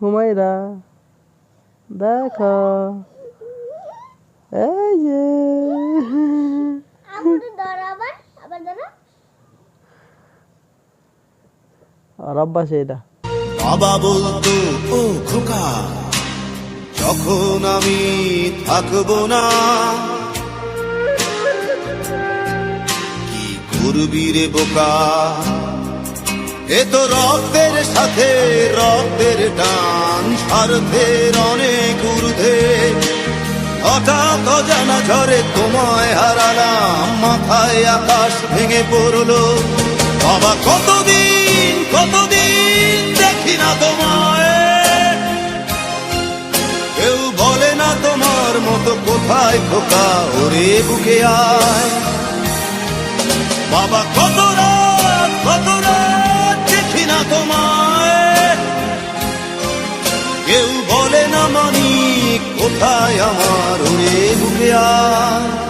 হুমায়রা দেখো। এই যে। আর অভ্যাস এটা বাবা বলতো ও খোকা যখন আমি থাকব না কি করবি রে বোকা? এ তো রক্তের সাথে রক্তের টান স্বার্থের অনেক ঊর্ধ্বে। হঠাৎ অজানা ঝড়ে তোমায় হারালাম, মাথায় আকাশ ভেঙে পড়ল। বাবা, কতদিন কতদিন দেখি না তোমায়? কেউ বলে না তোমার মতো কোথায় খোকা, ওরে বুকে আয়। বাবা, কত কোথায় আমার ওরে বুকে আয়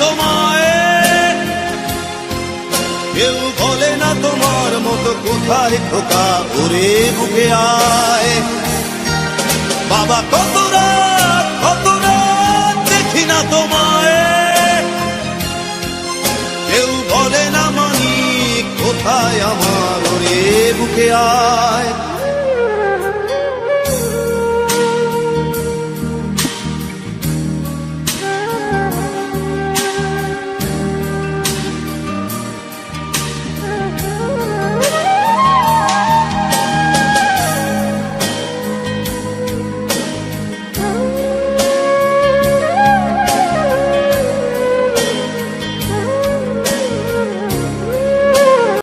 তোমায়। কেউ বলে না তোমার মতো কোথায় খোকা ওরে বুকে আয়। বাবা, কত রাত কত রাত দেখি না তোমায়। কেউ বলে না মানি কোথায় আমার ওরে বুকে আয়।